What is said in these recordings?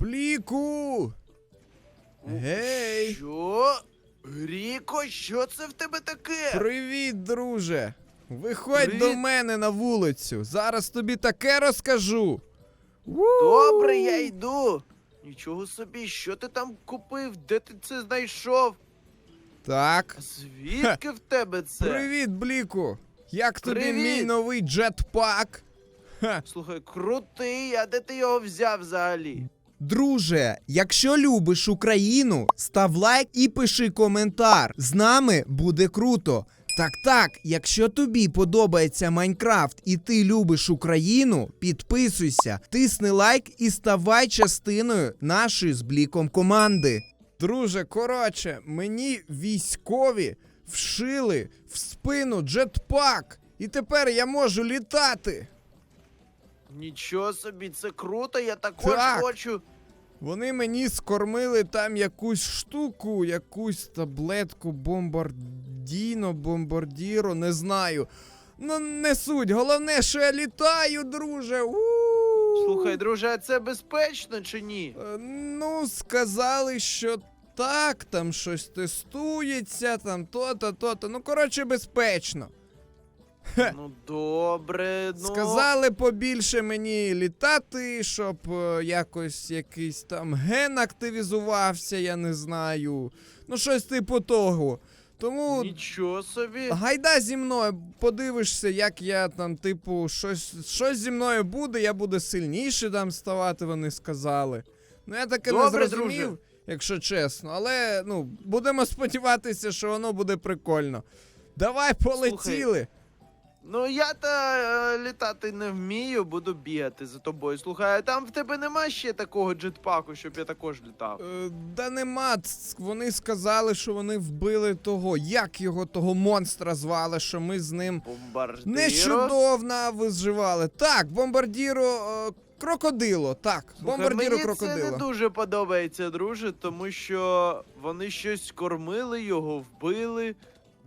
Бліку! Гей! Що? Ріко, що це в тебе таке? Привіт, друже! Виходь Привіт. до мене на вулицю. Зараз тобі таке розкажу. Добре, я йду. Нічого собі, що ти там купив? Де ти це знайшов? Так. Звідки в тебе це? Привіт, Бліку! Як тобі Привіт. мій новий джетпак? Слухай, крутий, а де ти його взяв взагалі? Друже, якщо любиш Україну, став лайк і пиши коментар. З нами буде круто. Так, так, якщо тобі подобається Майнкрафт і ти любиш Україну, підписуйся, тисни лайк і ставай частиною нашої з бліком команди. Друже, коротше, мені військові вшили в спину джетпак, і тепер я можу літати. Нічого собі, це круто, я також Так. хочу. Вони мені скормили там якусь штуку, якусь таблетку бомбардіно, бомбардіро, не знаю. Ну, не суть. Головне, що я літаю, друже. у Слухай, друже, а це безпечно чи ні? Е, Ну, сказали, що так, там щось тестується, там то-то, то-то. Ну, коротше, безпечно. Ну добре, ну. Сказали побільше мені літати, щоб е, якось якийсь там ген активізувався, я не знаю. Ну, щось типу того. Тому Нічого собі. гайда зі мною, подивишся, як я там, типу, щось, щось зі мною буде, я буду сильніше там ставати, вони сказали. Ну, я таке не Добре, зрозумів, друже. якщо чесно. Але ну, будемо сподіватися, що воно буде прикольно. Давай полетіли. Ну я та е, літати не вмію, буду бігати за тобою. Слухай, а там в тебе нема ще такого джетпаку, щоб я також літав. Е, Да нема, ц- вони сказали, що вони вбили того, як його того монстра звали, що ми з ним Бомбардиро. нещодавно виживали. Так, бомбардіро е, крокодило. Так, Слухай, бомбардіро мені це не дуже подобається, друже, тому що вони щось кормили, його вбили.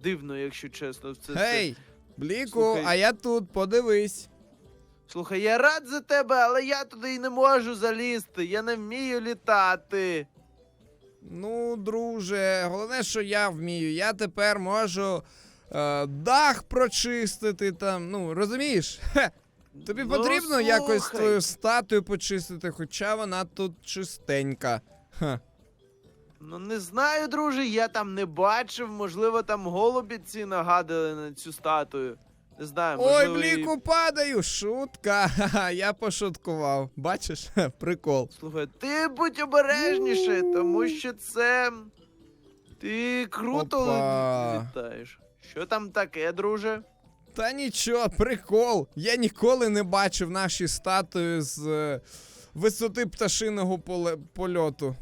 Дивно, якщо чесно, в це все. Гей, Бліку, Слухай. а я тут, подивись. Слухай, я рад за тебе, але я туди й не можу залізти. Я не вмію літати. Ну, друже, головне, що я вмію. Я тепер можу е, дах прочистити там. Ну, розумієш? Хе. Тобі Ну, потрібно якось слухай. твою статую почистити, хоча вона тут чистенька. Ха. Ну не знаю, друже, я там не бачив. Можливо, там голубі ці нагадали на цю статую. Не знаю, Ой, можливо. і- бліку падаю! Шутка! Ха-ха, я пошуткував. Бачиш? Прикол. Слухай, ти будь обережніше, тому що це. Ти круто Опа. літаєш. Що там таке, друже? Та нічого, прикол. Я ніколи не бачив наші статуї з е, висоти пташиного поле- польоту.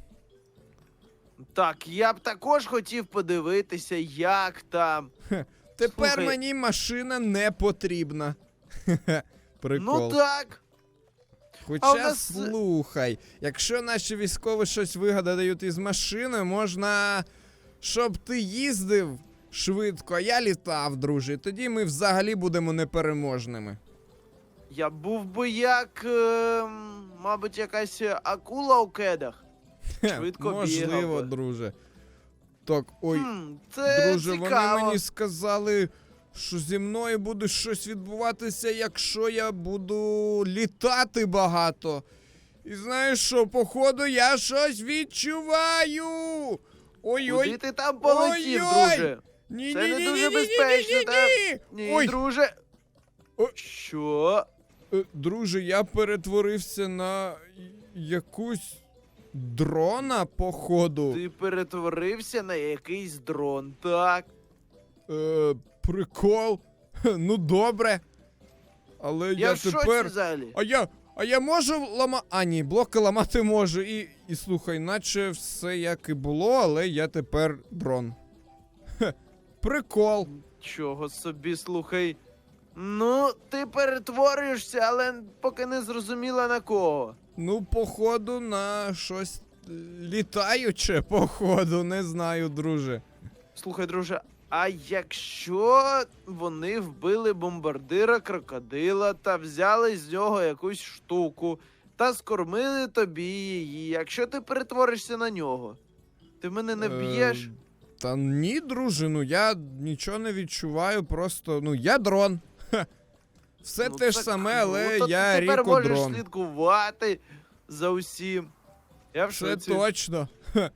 Так, я б також хотів подивитися, як там. Тепер Слухай. мені машина не потрібна. Хе-хе, Прикол. Ну так. Хоча а у нас- слухай, якщо наші військові щось вигадають із машини, можна, щоб ти їздив швидко, а я літав, друже. Тоді ми взагалі будемо непереможними. Я був би як, е, мабуть, якась акула у кедах. Швидко Можливо, бігав друже. Так, ой, Хм, це друже, цікаво. вони мені сказали, що зі мною буде щось відбуватися, якщо я буду літати багато. І знаєш що, походу, я щось відчуваю. Ой-ой. Куди ти там полетів, Ой-ой! друже? Ні, Це ні, не ні, дуже ні, безпечно, ні, ні, ні, ні. Ні, Ой, друже. О. Що? е, друже, я перетворився на якусь дрона, походу. Ти перетворився на якийсь дрон, так? Е, прикол. Хе, Ну добре. Але я, Я, в шоці тепер. взагалі. А я. А я можу лама. А, ні, блоки ламати можу. І, і слухай, наче все як і було, але я тепер дрон. Хе, прикол. Чого собі, слухай. Ну, ти перетворюєшся, але поки не зрозуміла на кого. Ну, походу, на щось літаюче, походу, не знаю, друже. Слухай, друже, а якщо вони вбили бомбардира крокодила та взяли з нього якусь штуку, та скормили тобі її, якщо ти перетворишся на нього. Ти мене не б'єш? Е, Та ні, друже, ну я нічого не відчуваю, просто ну я дрон. Ха. Все Ну, те ж саме, але круто, я ти тепер можеш ріко-дрон. слідкувати за усім. Я в Це шоці. точно. Ха.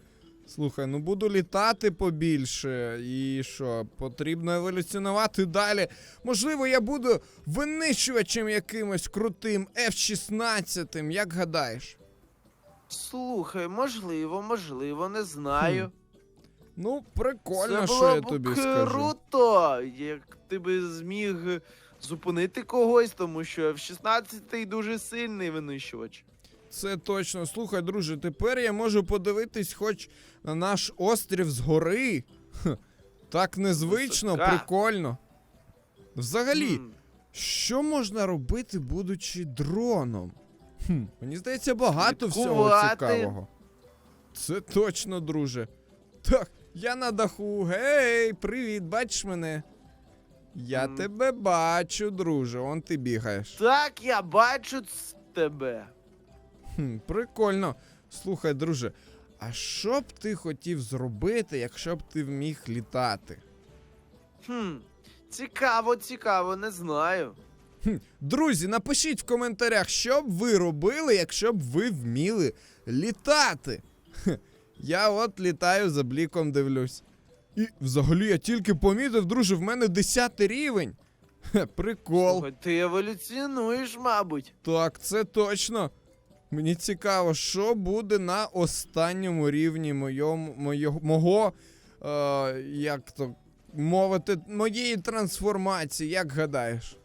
Слухай, ну буду літати побільше. І що, потрібно еволюціонувати далі. Можливо, я буду винищувачем якимось крутим F-16, як гадаєш? Слухай, можливо, можливо, не знаю. Ну, прикольно, Це що було я б тобі скажу. круто, як ти би зміг зупинити когось, тому що в 16-й дуже сильний винищувач. Це точно. Слухай, друже, тепер я можу подивитись хоч на наш острів згори. Хм, Так незвично, Висока. прикольно. Взагалі, М, що можна робити, будучи дроном? Хм, мені здається, багато всього Слідкувати. цікавого. Це точно, друже. Так, я на даху. Гей, привіт, бачиш мене? Я тебе бачу, друже. Он ти бігаєш. Так, я бачу тебе. Хм, прикольно. Слухай, друже, а що б ти хотів зробити, якщо б ти вміг літати? Хм, цікаво, цікаво, не знаю. Хм, друзі, напишіть в коментарях, що б ви робили, якщо б ви вміли літати. Хе, я от літаю за бліком дивлюсь. І взагалі я тільки помітив, друже, в мене 10 рівень. Хе, прикол. Слухай, ти еволюціонуєш, мабуть. Так, це точно. Мені цікаво, що буде на останньому рівні моєму, моєго, мого, е, як то мовити, моєї трансформації, як гадаєш?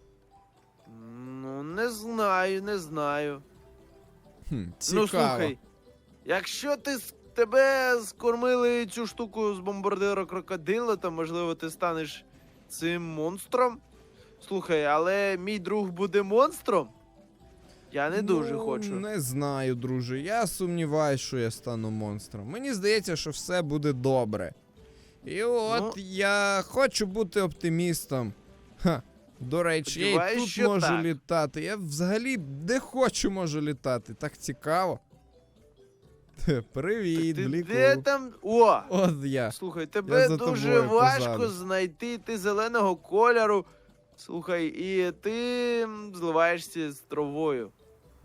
Ну, не знаю, не знаю. Хм, цікаво. Ну слухай, якщо ти с- тебе скормили цю штуку з бомбардира крокодила, то можливо ти станеш цим монстром. Слухай, але мій друг буде монстром? Я не дуже ну, хочу. Не знаю, друже. Я сумніваюся, що я стану монстром. Мені здається, що все буде добре. І от Ну. я хочу бути оптимістом. Ха. До речі, я і тут можу так. літати. Я взагалі де хочу можу літати. Так цікаво. Привіт, ти Бліку. де там. О! От я. Слухай, тебе за дуже важко позаду. знайти, ти зеленого кольору. Слухай, і ти зливаєшся з травою.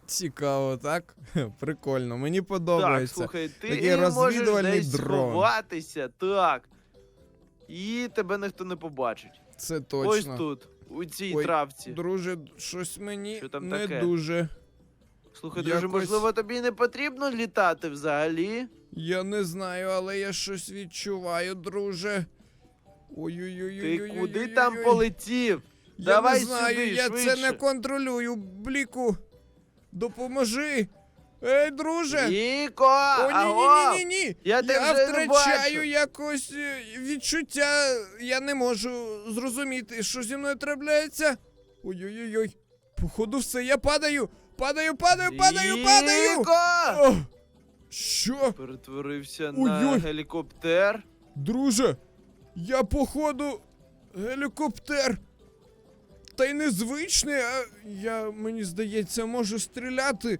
Цікаво, так? Прикольно, мені Так, подобається. слухай, ти Такий можеш розвідувальний десь дрон. сховатися, так. І тебе ніхто не побачить. Це Ось тут, у цій Ой, травці. Друже, щось мені Що там не таке? дуже. Слухай, друже, якось- можливо, тобі не потрібно літати взагалі. Я не знаю, але я щось відчуваю, друже. Ой-ой-ой. Ти куди там полетів? Я Давай не знаю, сюди, я це не контролюю. Бліку. Допоможи. Ей, друже! Віко! О, ні, ні, ні, ні, ні. Я тебе вже не втрачаю бачу. якось е, відчуття. Я не можу зрозуміти, що зі мною трапляється. Ой-ой-ой. Походу, все, я падаю. Падаю, падаю, падаю, падаю. О, що? Перетворився Ой-ой. на гелікоптер. Друже, я походу гелікоптер. Та й незвичний, а я, мені здається, можу стріляти.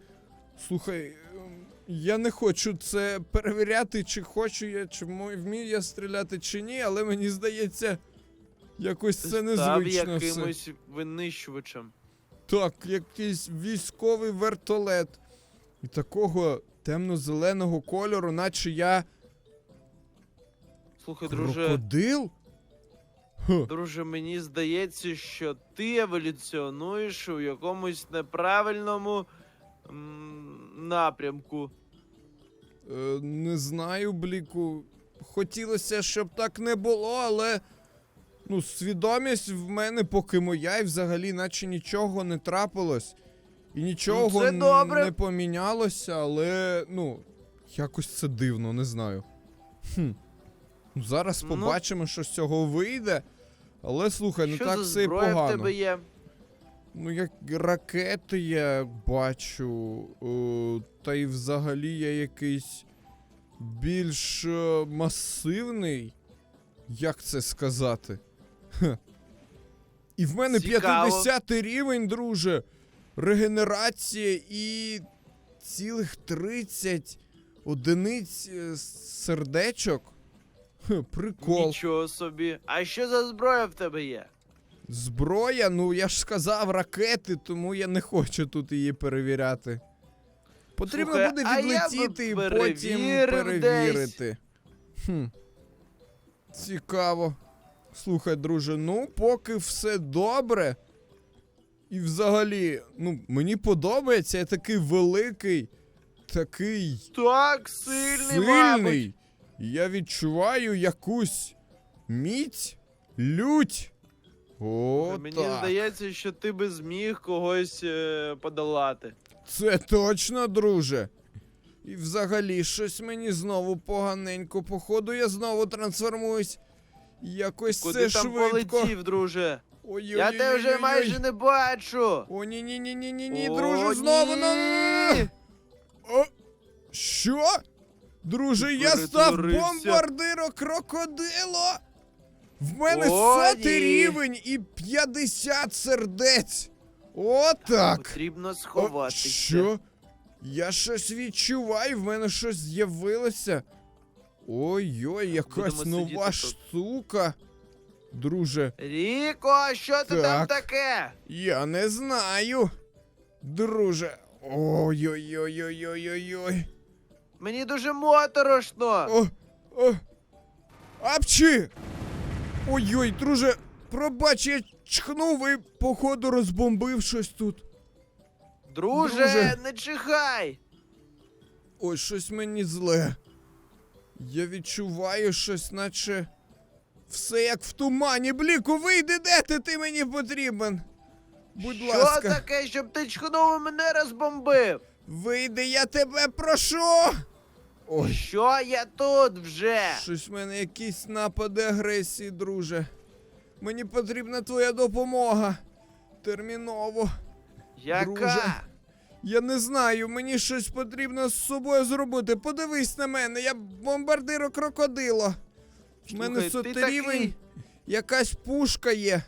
Слухай, ем, я не хочу це перевіряти, чи хочу я, чи мо- вмію я стріляти, чи ні, але мені здається, якось це став незвично. Все. якимось винищувачем. Так, якийсь військовий вертолет. І такого темно-зеленого кольору, наче я Слухай, друже, крокодил. Ха. друже, мені здається, що ти еволюціонуєш у якомусь неправильному м, напрямку. Е, не знаю, Бліку. Хотілося, щоб так не було, але. Ну, свідомість в мене поки моя, і взагалі, наче нічого не трапилось. І нічого Ну, це добре. не помінялося, але, ну, якось це дивно, не знаю. Хм. Ну, зараз Ну. побачимо, що з цього вийде. Але слухай, ну що так все і зброя в тебе є? Ну, як ракети я бачу, о, та й взагалі я якийсь більш е, масивний. Як це сказати? Хе. І в мене Цікаво. 50 рівень, друже. Регенерація і цілих 30 одиниць е, сердечок. Хе, Прикол. Нічого собі. А що за зброя в тебе є? Зброя, ну я ж сказав, ракети, тому я не хочу тут її перевіряти. Потрібно Слухай, буде а я би відлетіти і потім перевірив перевірити. Хм. Цікаво. Слухай, друже, ну поки все добре. І взагалі, ну, мені подобається, я такий великий, такий Так, сильний, мабуть. Я відчуваю якусь міць, лють. О, Мені так. здається, що ти би зміг когось е, подолати. Це точно, друже. І взагалі, щось мені знову поганенько. Походу, я знову трансформуюсь. Якось Куди це там швидко. полетів, друже? ой Я тебе вже майже не бачу. О, ні, ні, ні, ні, ні, ні, О, друже, знову ні. на. О, що? Друже, я став перетворився. бомбардиро крокодило. В мене О, сотий ні. рівень і 50 сердець. Отак. Потрібно О, сховатися. що? Я щось відчуваю, в мене щось з'явилося. Ой-ой, якась Будемо сидіти нова тут. штука. Друже, Ріко, що ти там Так. таке? я не знаю. Друже. Ой-ой-ой-ой-ой-ой. Мені дуже моторошно. О, о. Апчі! Ой-ой, друже, пробач, я чхнув і, походу, розбомбив щось тут. Друже, друже. не чихай. Ой, щось мені зле. Я відчуваю щось, наче. Все як в тумані. Бліку, вийди, де ти? Ти мені потрібен. Будь що ласка, таке, щоб ти чхнув і мене розбомбив? вийди, я тебе прошу. Ой, Що я тут вже? щось в мене якісь напади агресії, друже. Мені потрібна твоя допомога. Терміново. Яка? друже. Я не знаю, мені щось потрібно з собою зробити. Подивись на мене, я бомбардиро крокодило. В мене Слухай, ти сотий рівень, такий- якась пушка є.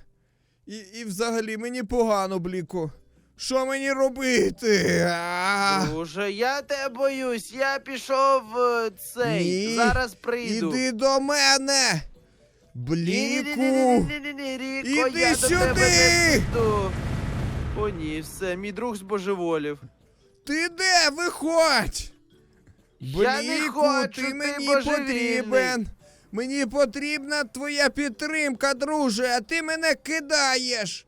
І, і взагалі мені погано, бліку. Що мені робити? А, я тебе боюсь, я пішов е, цей. Ні, Зараз прийду. Іди до мене! Бліку! Іди сюди! О, ні, все, мій друг збожеволів. Ти де? Виходь! Я не Бліку, хочу, ти мені божевільний. потрібен. Мені потрібна твоя підтримка, друже, а ти мене кидаєш.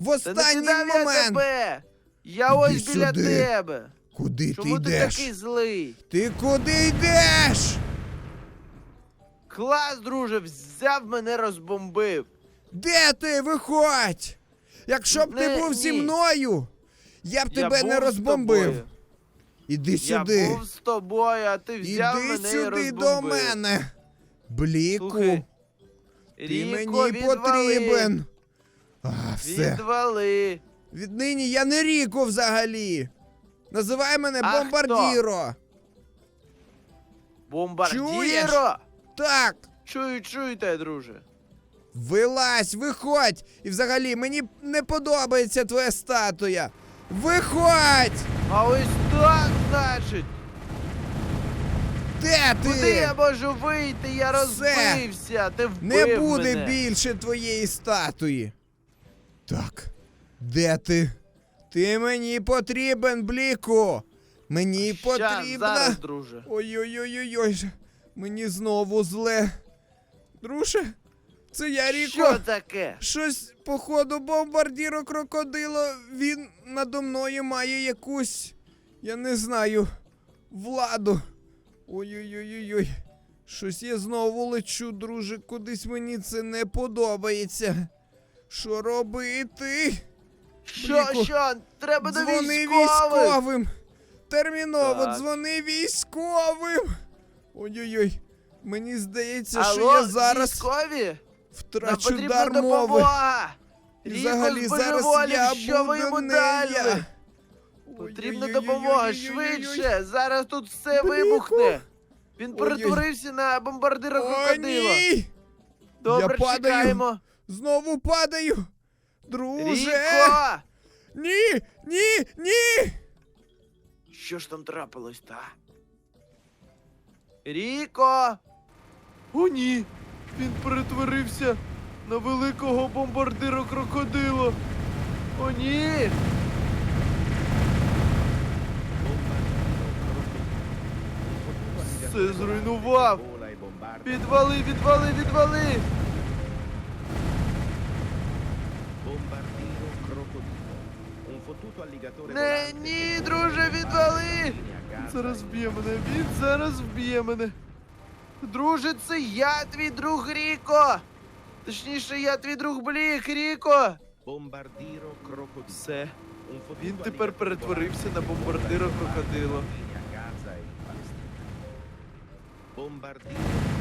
В Та не останній кидав я момент. тебе. Я ось біля сюди. тебе. Куди Чому ти ти йдеш? такий злий? Ти куди йдеш? Клас, друже, взяв мене розбомбив. Де ти? Виходь! Якщо б ти Не, був зі ні. мною, я б Я тебе не був з розбомбив. Іди Я сюди. був з тобою, а ти взяв Іди мене і сюди розбомбив. до мене. Бліку, Слухай, ти Ріко, мені відвали. потрібен. А, все. Відвали. Віднині я не Ріко взагалі. Називай мене А Бомбардіро. Бомбардіро! Так, Чую, чую тебе, друже. Вилазь, виходь. І взагалі мені не подобається твоя статуя. Виходь! А ось так, значить. Де ти? Куди я можу вийти? Я Все. розбився. Ти вбив Не буде мене. більше твоєї статуї. Так, де ти? Ти мені потрібен, Бліку. Мені Щас, потрібна. зараз, друже. Ой-ой-ой-ой. Мені знову зле. Друже, це я Ріко. Що таке? Щось, походу, бомбардіро крокодило. Він надо мною має якусь. Я не знаю. Владу. Ой-ой-ой-ой. Щось я знову лечу, друже. Кудись мені це не подобається. Що робити? Що, Бліку, що? Треба до Дзвони військових. військовим. Терміново, Так. дзвони військовим. Ой-ой-ой. Мені здається, що я зараз військові? Втрачу дар мови. І взагалі зараз я що ви йому дали? Потрібна допомога швидше. Зараз тут все вибухне. Він перетворився на бомбардира крокодила. ні! Добре, Я падаю. чекаємо. Знову падаю! Друже! Ріко! Ні! Ні! Ні! Що ж там трапилось, та? Ріко! О, ні! Він перетворився на великого бомбардира крокодила. О, ні! Все зруйнував. Відвали, відвали, відвали! Не, ні, друже, відвали! Він зараз вб'є мене, він зараз вб'є мене. Друже, це я твій друг Ріко! Точніше, я твій друг Блік, Ріко! Бомбардіро крокодило. Все, він тепер перетворився на бомбардиро крокодило. vola